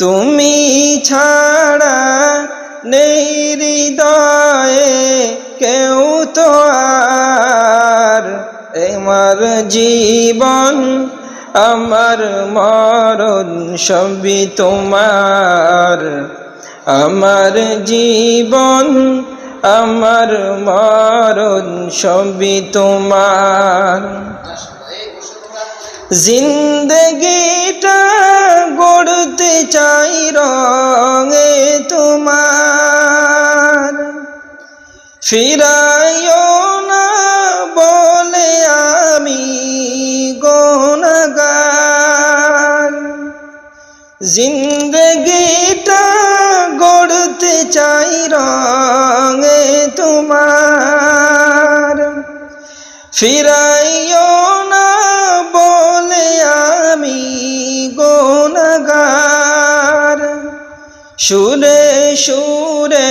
তুমি ছাড়া নেই হৃদয়ে কেউ তো আর। আমার জীবন আমার মরণ সবই তোমার। আমার জীবন আমার মরণ সবই তোমার। জিন্দগিটা ফিরাইও না বলে আমি গোনাগার। জিন্দগিটা গড়তে চাই রঙে তোমার। ফিরাইও না বলে আমি গোনাগার। সুরে সুরে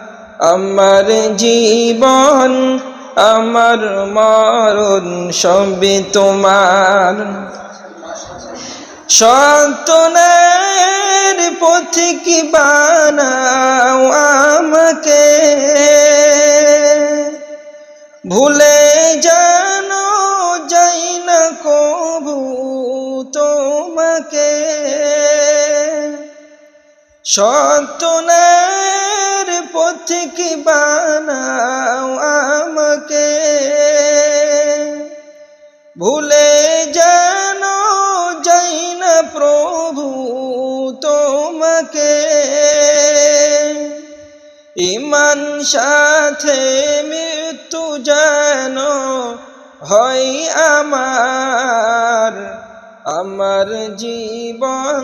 আমার জীবন, আমার মরণ সবই তোমার। সন্তনের পথিক বানাও আমাকে। ভুলে জানো, যাই না কবু তোমাকে। সন্তনের পথিক বানাও আমাকে? ভুলে যেন যাই না প্রভু তোমাকে। ইমান সাথে মৃত্যু যেন হয় আমার আমার জীবন